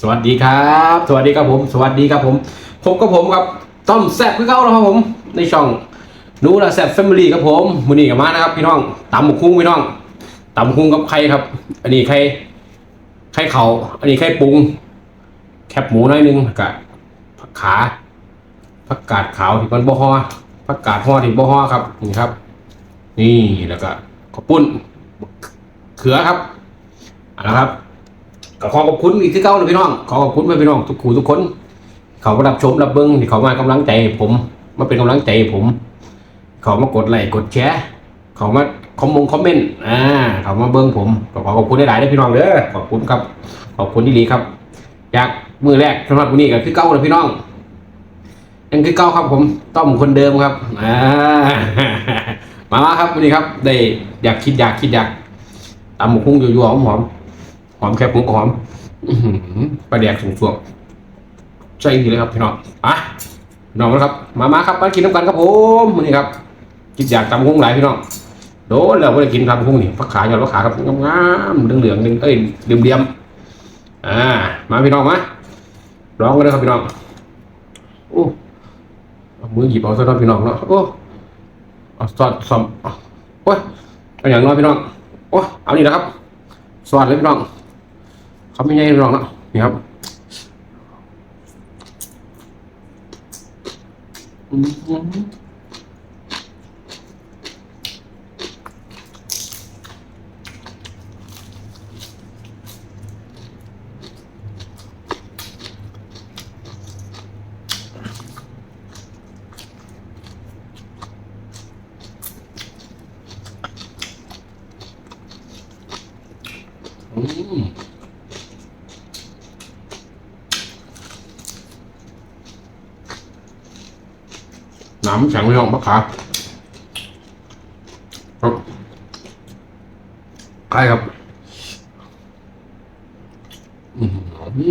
สวัสดีครับ สวัสดีครับผม สวัสดีครับผม พบกับผมครับต้อมแซ่บคือเก่าแล้วครับผม ในช่องนูนะแซ่บแฟมิลี่ครับผมมือนี้กับมานะครับพี่น้องตำหมกคุ้งพี่น้องตำหมกคุ้งกับไข่ครับ อันนี้ไข่ไข่เขาอันนี้ไข่ปรุง แคบหมูน้อยหนึงกับผักขาผักกาดขาวที่มันบ่ฮอผักกาดห่อที่บ่ฮอครับนี่ครับ นี่แล้วก็ข้าวปุ้นเขือครับเอาละครับ ก็ขอขอบคุณอีกที่เก้าเลยพี่น้องขอขอบคุณไปพี่น้องทุกคู่ทุกคน เขามารับชมรับเบิ้งที่เขามากำลังใจผมมาเป็นกำลังใจผม เขามากดไลค์กดแชร์เขามาคอมมงคอมเมนต์อ่าเขามาเบิ้งผมก็ขอขอบคุณหลายๆด้วยพี่น้องเด้อขอบคุณครับขอบคุณที่ดีครับอยากมือแรกสำหรับวันนี้ก็คือเก้าเลยพี่น้องยังคือเก้าครับผมต้อมคนเดิมครับอ่ามาครับวันนี้ครับได้อยากคิดอยากคิดอยากตำหมกคุ้งยั่วๆหอมๆ หอมแคบหมูก็หอมไปแดกสูงสวงใจดีเลยครับพี่น้องอะน้องนะครับ มามาครับมากินน้ำกันครับผมมือนี้ครับกินอยากตำกุ้งหลายพี่น้องโดนแล้วไม่ได้กินตำกุ้งนี่ผักขาหยอดผักขาครับงามๆเหลืองๆนึงเอ้ยเดียมเดียมๆอ่า มาพี่น้องมาลองกันเลยครับพี่น้องโอ้เอามือหยิบเอาซะหน่อยพี่น้องเนาะโอ้เอาซอสซอมโอ้ยเอาอย่างน้อยพี่น้องโอ้เอานี่นะครับสวัสดีพี่น้อง เขาไม่ใช่พี่น้องนะนี่ครับอืมอืม น้ำแข็งพี่น้องมะขาครับใกล้ครับ อื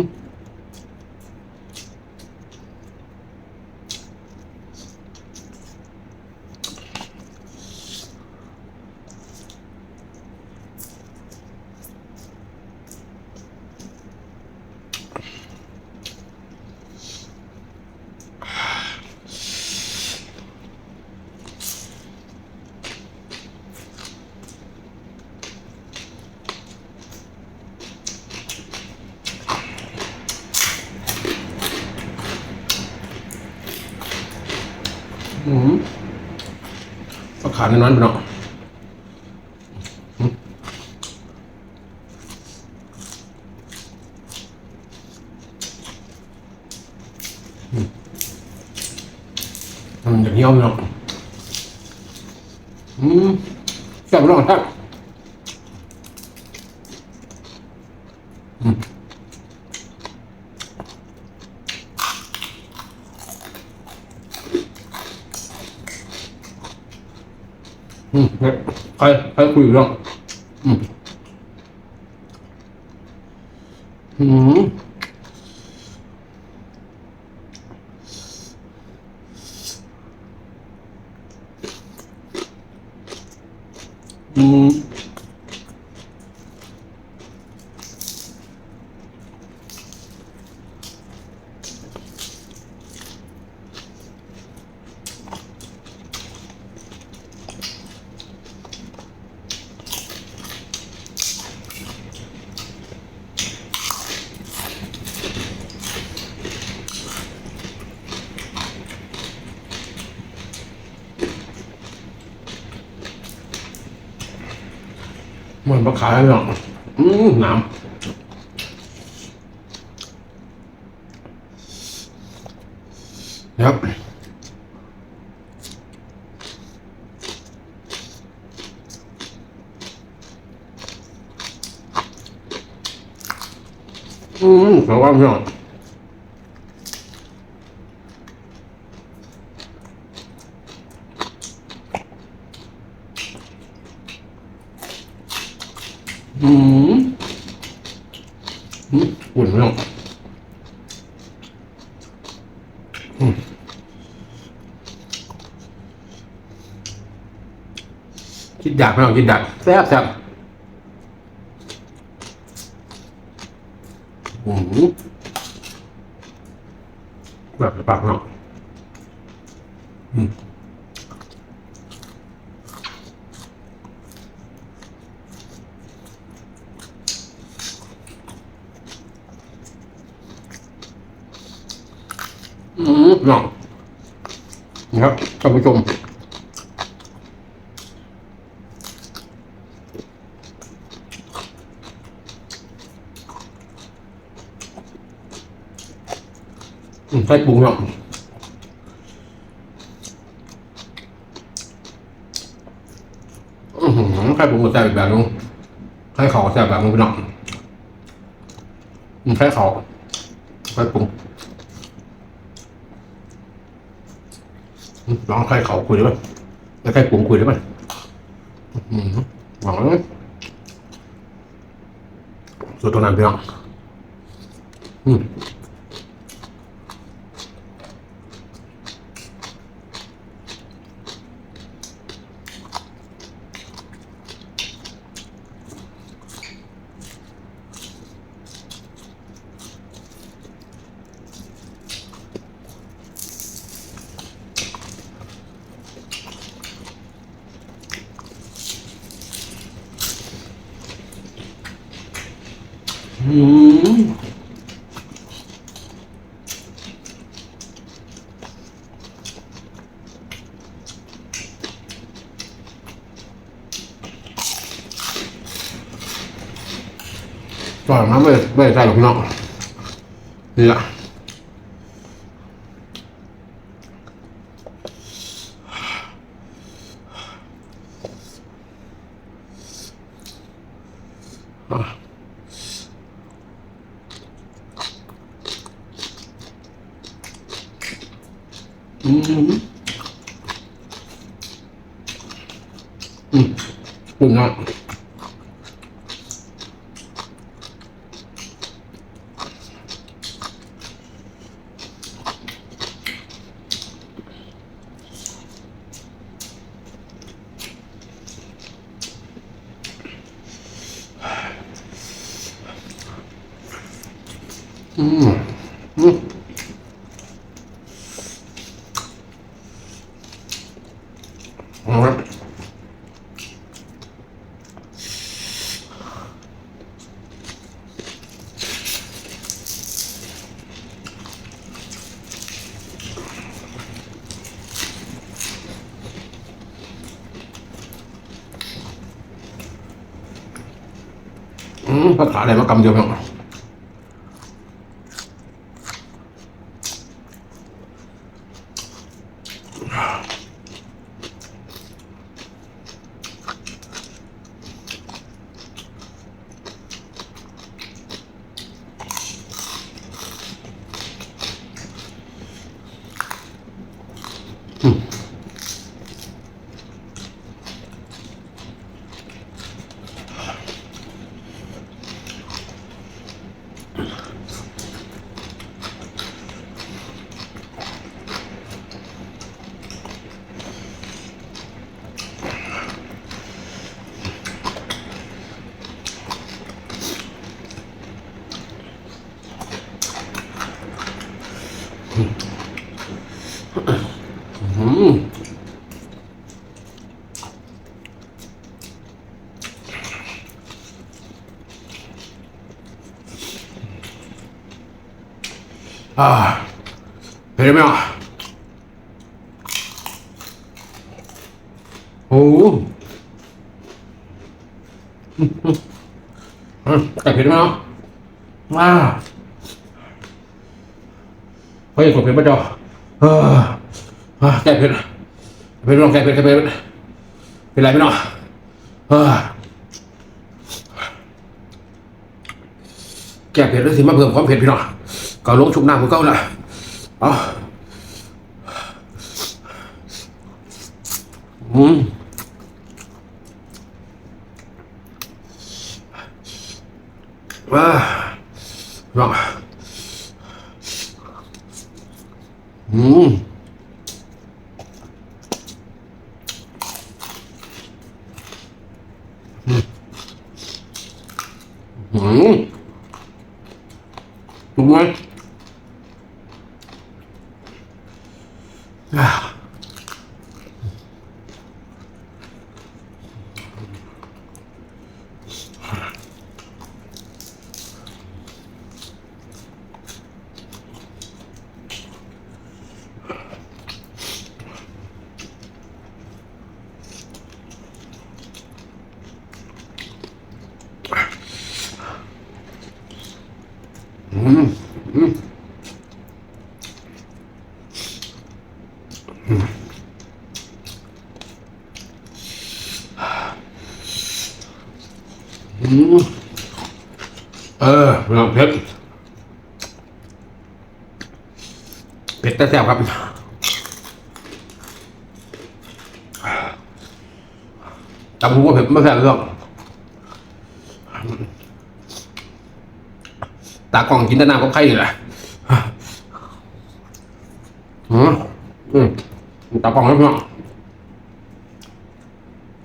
ม ขาแน้อยๆพี่น้องอืมอืมมันจะเหี่ยวพี่น้องอืมแซ่บพี่น้องครับอืม อืมเนี่ย ใครใครคุยอยู่เรื่องอืมอืมอืม มันปลาขายหรอกอืมหนาวครับอืมแต่ว่าไม่ออก คิดอยากไม่ต้องคิดอยากแซ่บแซ่บอืมแบบปากเนาะอืม อืมเนาะนี่ครับท่านผู้ชมใส่ปรุงเนาะอือหือใส่ปรุงก็ใส่อีกแบบนึงใส่เขาก็ใส่แบบนึงพี่น้องอืมใส่เขาใส่ปรุงอืม ลองใครเขาคุยด้วยแล้วใส่ปรุงคุยด้ไหมอืมหวังเลยสุดตัวนั้นพี่น้องอืม ก่อนนะไม่ไม่ใส่หรอกพี่น้องนี่แหละอะ อืมอืมปุ่นนะอืมอืม ขาอะไรมากำเดียวเนาะอืม อ่าเห็นไหมอะโอ้โหอืมอืมอืมแต่เผ็ดไหมเนาะว้าเฮ้ยกดเผ็ดปะจ๊อเอออะแก้เผ็ดเผ็ดพี่น้องแก้เผ็ดแก้เผ็ดเป็นไรพี่น้องเออ แก้เผ็ดแล้วสิมาเพิ่มความเผ็ดพี่น้องก็ลงชุบน้ำของเขาละเอาอืมอ่าร้องอืมอืม ถูกไหมอ่าอืมอืมอืม เออพี่น้องเผ็ดเผ็ดแต่แซ่บครับจำหัวเผ็ดไม่แซ่บเรื่อง ตากล่องกินแต่น้ำกับไข่นี่แหละอืมอืมตากล่องแล้วพี่น้อง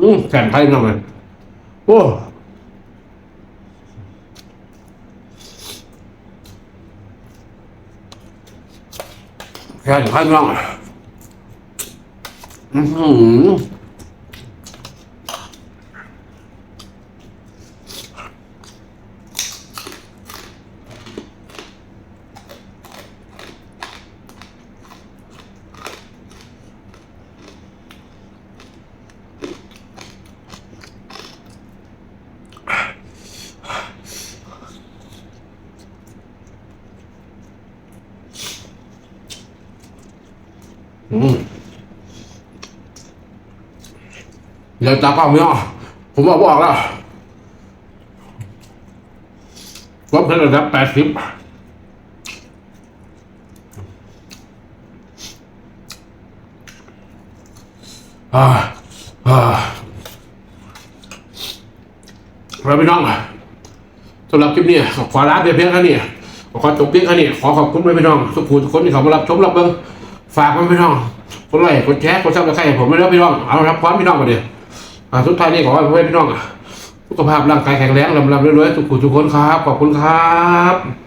อืมแข็งไข่น้องเลยโอ้แข็งไข่น้องอือหืออืม เดี๋ยวตากล้องพี่น้องผมบอกบอกแล้วว่าเพิ่มระดับแปดสิบอ่าอ่าเราพี่น้องสำหรับคลิปนี้ขอลาเพียงแค่นี้ขอจบเพียงแค่นี้ขอขอบคุณพี่น้องทุกผู้ทุกคนที่เขามารับชมรับเบิ่ง ฝากไว้พี่น้องคนไลค์คนแชร์คนซับสไครต์ผมไม่รับพี่น้องเอาละครับพร้อมพี่น้องมาเดี๋ยวสุดท้ายนี้ขอให้พี่น้องสุขภาพร่างกายแข็งแรงลำลำรวยๆทุกผู้ทุกคนครับ ขอบคุณครับ